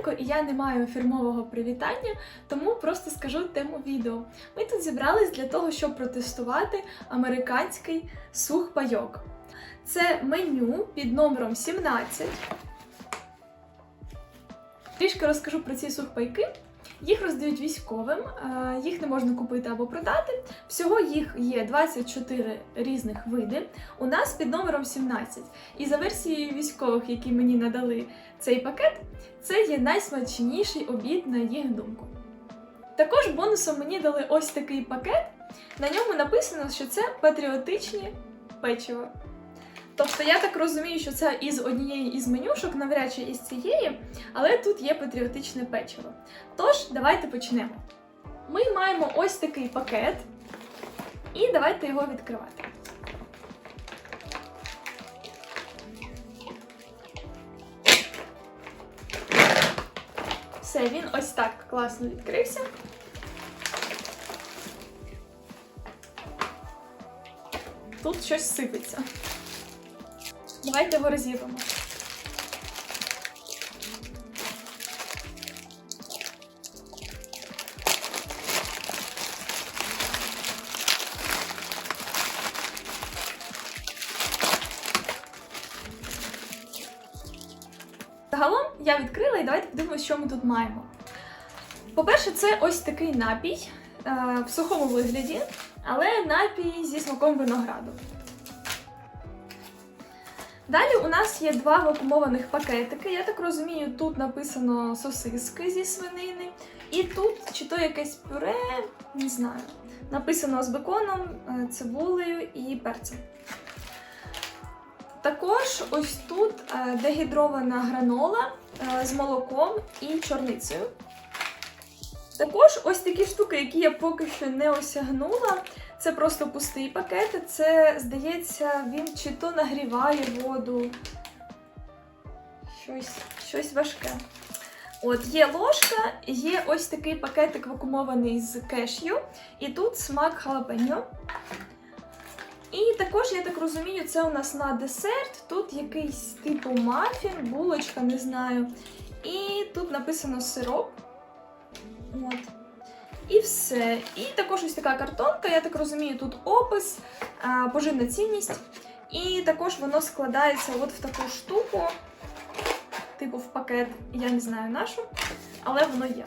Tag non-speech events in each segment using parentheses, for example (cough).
швиденько, і я не маю фірмового привітання, тому просто скажу тему відео. Ми тут зібрались для того, щоб протестувати американський сухпайок. Це меню під номером 17. Трішки розкажу про ці сухпайки. Їх роздають військовим, е, їх не можна купити або продати. Всього їх є 24 різних види. У нас під номером 17. І за версією військових, які мені надали цей пакет, це є найсмачніший обід на їх думку. Також бонусом мені дали ось такий пакет. На ньому написано, що це патріотичні печиво. Тобто я так розумію, що це із однієї із менюшок, навряд чи із цієї, але тут є патріотичне печиво. Тож, давайте почнемо. Ми маємо ось такий пакет, і давайте його відкривати. Все, він ось так класно відкрився. Тут щось сипеться. Давайте його розірвемо. Загалом я відкрила і давайте подивимося, що ми тут маємо. По-перше, це ось такий напій е, в сухому вигляді, але напій зі смаком винограду. Далі у нас є два вакуумованих пакетики. Я так розумію, тут написано сосиски зі свинини, і тут чи то якесь пюре, не знаю. Написано з беконом, е, цибулею і перцем. Також ось тут е, дегідрована гранола е, з молоком і чорницею. Також ось такі штуки, які я поки що не осягнула. Це просто пустий пакет. Це, здається, він чи то нагріває воду. Щось, щось важке. От, є ложка, є ось такий пакетик вакуумований з кешю, і тут смак халапеньо. І також, я так розумію, це у нас на десерт. Тут якийсь типу мафін, булочка, не знаю. І тут написано сироп. От. І все. І також ось така картонка, я так розумію, тут опис, поживна цінність. І також воно складається от в таку штуку, типу в пакет, я не знаю нашу, але воно є.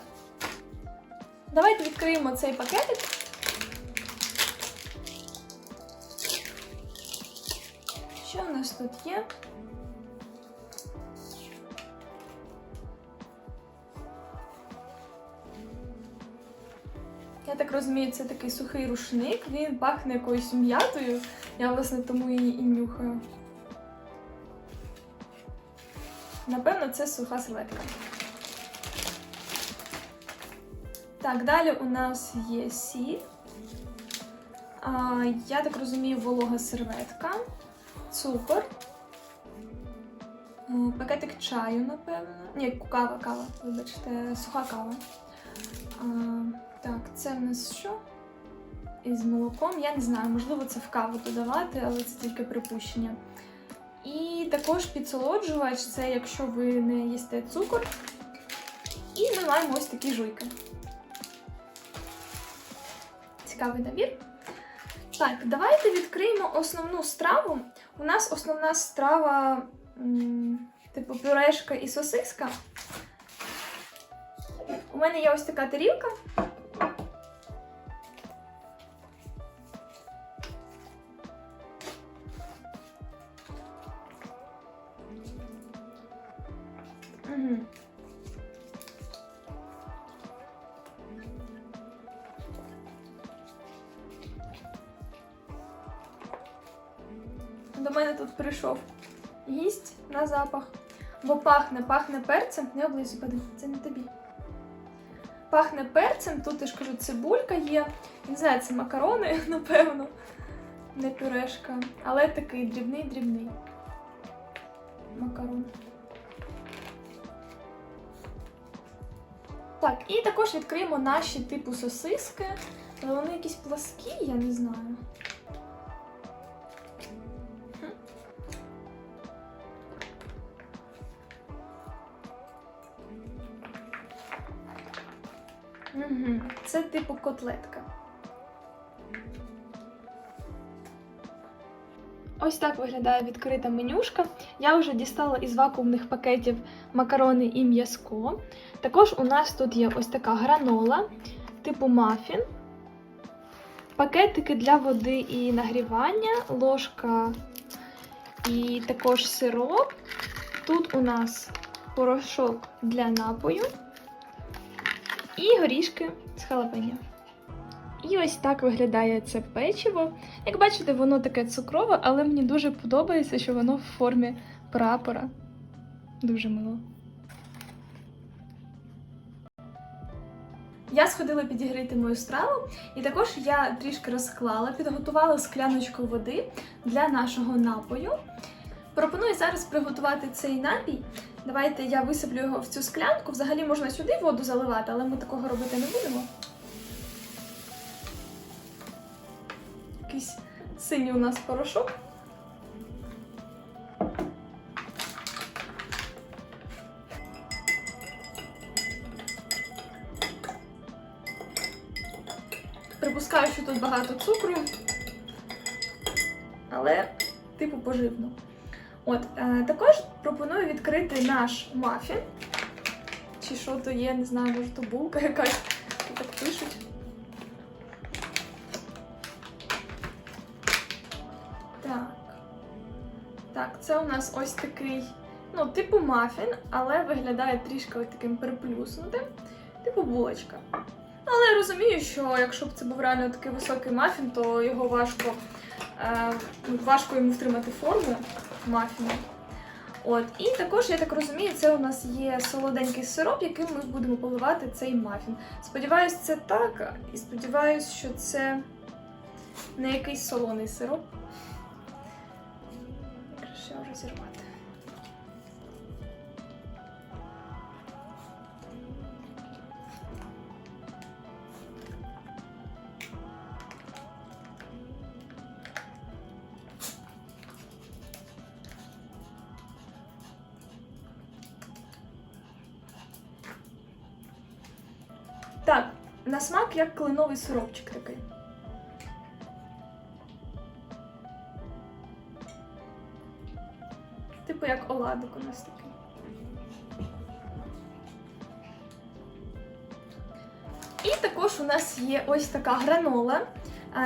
Давайте відкриємо цей пакетик. Що у нас тут є? Розумію, це такий сухий рушник, він пахне якоюсь м'ятою. Я, власне, тому і, і нюхаю. Напевно, це суха серветка. Так, далі у нас є сіль. А, я так розумію, волога серветка, цукор, пакетик чаю, напевно. Ні, кава, кава, вибачте, суха кава. А, так, це в нас що? Із молоком. Я не знаю, можливо, це в каву додавати, але це тільки припущення. І також підсолоджувач це якщо ви не їсте цукор. І ми маємо ось такі жуйки. Цікавий набір. Так, давайте відкриємо основну страву. У нас основна страва, типу пюрешка і сосиска. У мене є ось така тарілка. До мене тут прийшов гість на запах, бо пахне, пахне перцем. Не облизуй, поди, це не тобі. Пахне перцем, тут я ж кажу, цибулька є. Не знаю, це макарони, (laughs) напевно, не пюрешка, але такий дрібний-дрібний макарон. Так, і також відкриємо наші типу сосиски. Але вони якісь пласкі, я не знаю. Це типу котлетка. Ось так виглядає відкрита менюшка. Я вже дістала із вакуумних пакетів макарони і м'язко. Також у нас тут є ось така гранола, типу мафін, пакетики для води і нагрівання, ложка і також сироп. Тут у нас порошок для напою і горішки з халапеньо. І ось так виглядає це печиво. Як бачите, воно таке цукрове, але мені дуже подобається, що воно в формі прапора. Дуже мило. Я сходила підігріти мою страву, і також я трішки розклала, підготувала скляночку води для нашого напою. Пропоную зараз приготувати цей напій. Давайте я висиплю його в цю склянку. Взагалі можна сюди воду заливати, але ми такого робити не будемо. Якийсь синій у нас порошок. Припускаю, що тут багато цукру, але типу поживно. От, е, також пропоную відкрити наш мафін. Чи що то є, не знаю, може то булка якась, так пишуть. Так. Так, це у нас ось такий, ну, типу мафін, але виглядає трішки ось таким приплюснутим, типу булочка. Але я розумію, що якщо б це був реально такий високий мафін, то його важко, е, важко йому втримати форму мафіну. От, і також, я так розумію, це у нас є солоденький сироп, яким ми будемо поливати цей мафін. Сподіваюсь, це так, і сподіваюсь, що це не якийсь солоний сироп. Краще розірвати. На смак як кленовий сиропчик такий. Типу як оладок у нас такий. І також у нас є ось така гранола.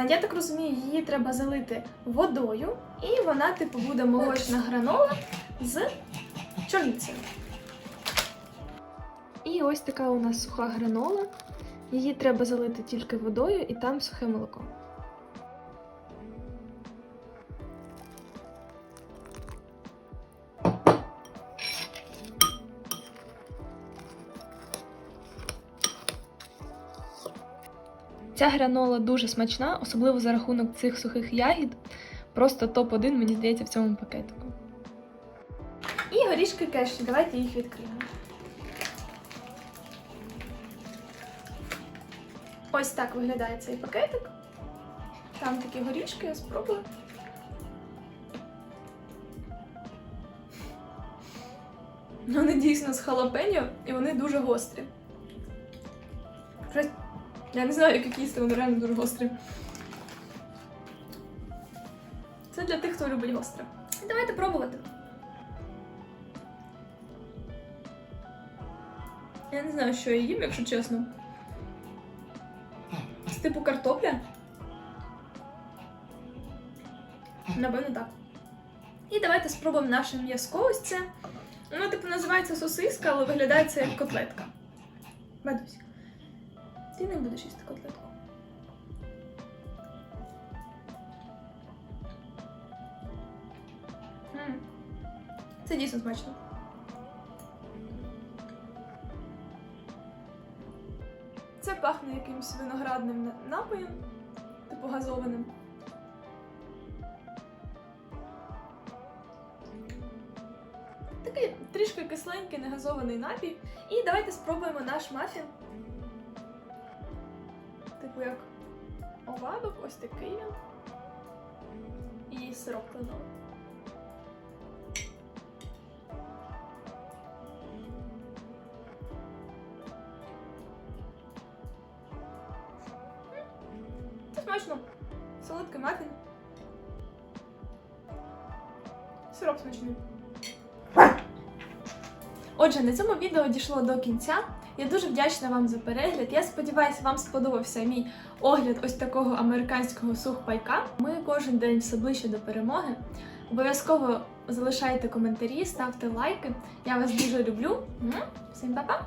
Я так розумію, її треба залити водою, і вона, типу, буде молочна гранола з чорницею. І ось така у нас суха гранола. Її треба залити тільки водою і там сухе молоко. Ця гранола дуже смачна, особливо за рахунок цих сухих ягід. Просто топ-1, мені здається, в цьому пакетику. І горішки кеші. Давайте їх відкриємо. Ось так виглядає цей пакетик. Там такі горішки, я спробую. Вони дійсно з халапеньо і вони дуже гострі. Я не знаю, як їсти, вони реально дуже гострі. Це для тих, хто любить гостре. Давайте пробувати. Я не знаю, що я їм, якщо чесно. Типу картопля? Напевно, так. І давайте спробуємо наше м'язко. Ось це. Воно, типу, називається сосиска, але виглядає це як котлетка. Бадусь. Ти не будеш їсти котлетку. Це дійсно смачно. Якимось виноградним на- напоєм, типу газованим. Такий трішки кисленький, негазований напій. І давайте спробуємо наш мафін. Типу як овадок, ось такий. І сироп кленовий. Смачно. Солодкий мафін. Сироп смачний. Отже, на цьому відео дійшло до кінця. Я дуже вдячна вам за перегляд. Я сподіваюся, вам сподобався мій огляд ось такого американського сухпайка. Ми кожен день все ближче до перемоги. Обов'язково залишайте коментарі, ставте лайки. Я вас дуже люблю. Всім па-па!